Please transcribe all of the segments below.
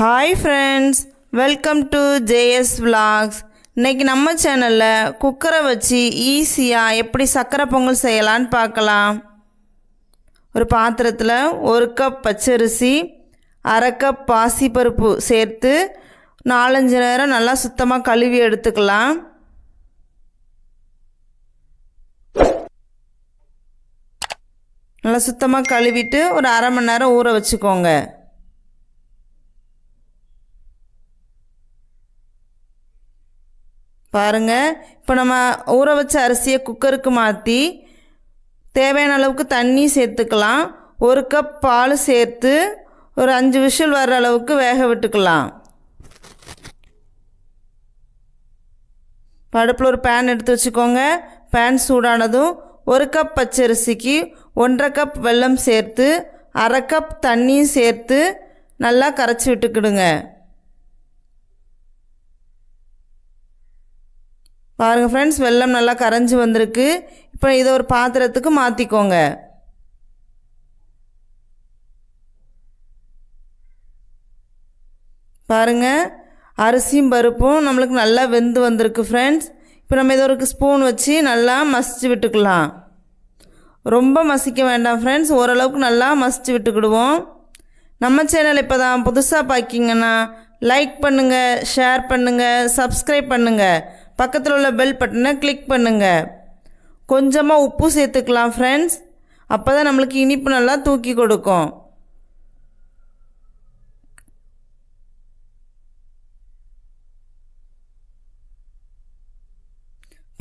Hi friends welcome to JS vlogs இன்னைக்கு நம்ம சேனலில் குக்கரை வச்சு ஈஸியாக எப்படி சர்க்கரை பொங்கல் செய்யலான்னு பார்க்கலாம். ஒரு பாத்திரத்தில் ஒரு கப் பச்சரிசி அரை கப் பாசிப்பருப்பு சேர்த்து நாலஞ்சு நேரம் நல்லா சுத்தமாக கழுவி எடுத்துக்கலாம். நல்லா சுத்தமாக கழுவிட்டு ஒரு அரை மணி நேரம் ஊற வச்சுக்கோங்க. பாருங்க. இப்போ நம்ம ஊற வச்ச அரிசியை குக்கருக்கு மாற்றி தேவையான அளவுக்கு தண்ணி சேர்த்துக்கலாம். ஒரு கப் பால் சேர்த்து ஒரு அஞ்சு விஷல் வர்ற அளவுக்கு வேக விட்டுக்கலாம். படுப்பில் ஒரு பேன் எடுத்து வச்சுக்கோங்க. பேன் சூடானதும் ஒரு கப் பச்சரிசிக்கு ஒன்றரை கப் வெல்லம் சேர்த்து அரை கப் தண்ணியும் சேர்த்து நல்லா கரைச்சி விட்டுக்கிடுங்க. பாருங்கள் ஃப்ரெண்ட்ஸ் வெல்லம் நல்லா கரைஞ்சி வந்திருக்கு. இப்போ இதை ஒரு பாத்திரத்துக்கு மாற்றிக்கோங்க பாருங்கள் அரிசியும் பருப்பும் நம்மளுக்கு நல்லா வெந்து வந்திருக்கு ஃப்ரெண்ட்ஸ் இப்போ நம்ம இதை ஒரு ஸ்பூன் வச்சு நல்லா மசிச்சு விட்டுக்கலாம். ரொம்ப மசிக்க வேண்டாம் ஃப்ரெண்ட்ஸ் ஓரளவுக்கு நல்லா மசிச்சு விட்டுக்கிடுவோம். நம்ம சேனல் இப்போ தான் புதுசாக பார்க்கிங்கன்னா லைக் பண்ணுங்கள் ஷேர் பண்ணுங்கள் சப்ஸ்கிரைப் பண்ணுங்கள் பக்கத்தில் உள்ள பெல் பட்டனை கிளிக் பண்ணுங்கள் கொஞ்சமாக உப்பு சேர்த்துக்கலாம் ஃப்ரெண்ட்ஸ் அப்போ தான் நம்மளுக்கு இனிப்பு நல்லா தூக்கி கொடுக்கும்.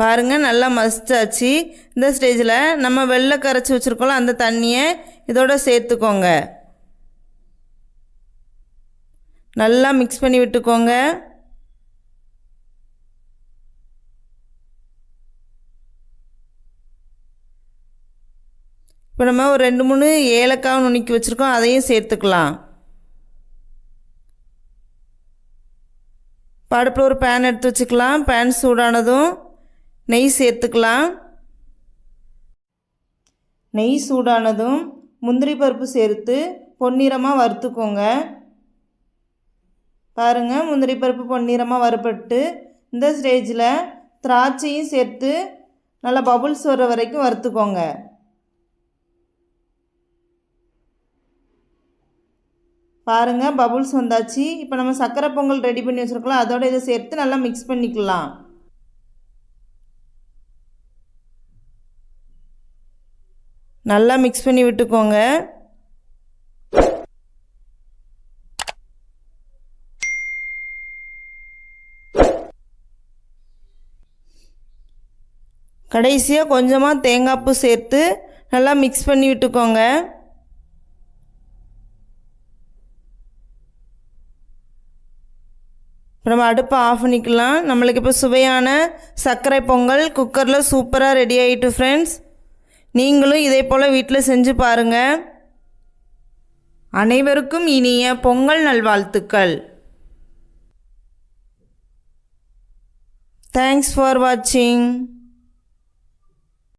பாருங்கள் நல்லா மசிச்சாச்சு. இந்த ஸ்டேஜில் நம்ம வெள்ளை கரைச்சி வச்சுருக்கோம் அந்த தண்ணியை இதோட சேர்த்துக்கோங்க. நல்லா மிக்ஸ் பண்ணி விட்டுக்கோங்க. இப்போ நம்ம ஒரு ரெண்டு மூணு ஏலக்காய் நுணுக்கி வச்சுருக்கோம் அதையும் சேர்த்துக்கலாம். படுப்பில் ஒரு பேன் எடுத்து வச்சுக்கலாம். பேன் சூடானதும் நெய் சேர்த்துக்கலாம். நெய் சூடானதும் முந்திரி பருப்பு சேர்த்து பொன்னிறமாக வறுத்துக்கோங்க. பாருங்கள் முந்திரி பருப்பு பொன்னிறமாக வறுபட்டு இந்த ஸ்டேஜில் திராட்சையும் சேர்த்து நல்லா பபுள்ஸ் வர்ற வரைக்கும் வறுத்துக்கோங்க. பாருங்கள் பபுள்ஸ் வந்தாச்சு. இப்போ நம்ம சக்கரை பொங்கல் ரெடி பண்ணி வச்சுருக்கலாம் அதோட இதை சேர்த்து நல்லா மிக்ஸ் பண்ணிக்கலாம். நல்லா மிக்ஸ் பண்ணி விட்டுக்கோங்க. கடைசியாக கொஞ்சமாக தேங்காய் பூ சேர்த்து நல்லா மிக்ஸ் பண்ணி விட்டுக்கோங்க. இப்போ நம்ம அடுப்பை ஆஃப் பண்ணிக்கலாம். நம்மளுக்கு இப்போ சுவையான சர்க்கரை பொங்கல் குக்கரில் சூப்பராக ரெடி ஆகிட்டு ஃப்ரெண்ட்ஸ் நீங்களும் இதே போல் வீட்டில் செஞ்சு பாருங்கள் அனைவருக்கும் இனிய பொங்கல் நல்வாழ்த்துக்கள். தேங்க்ஸ் ஃபார் வாட்சிங்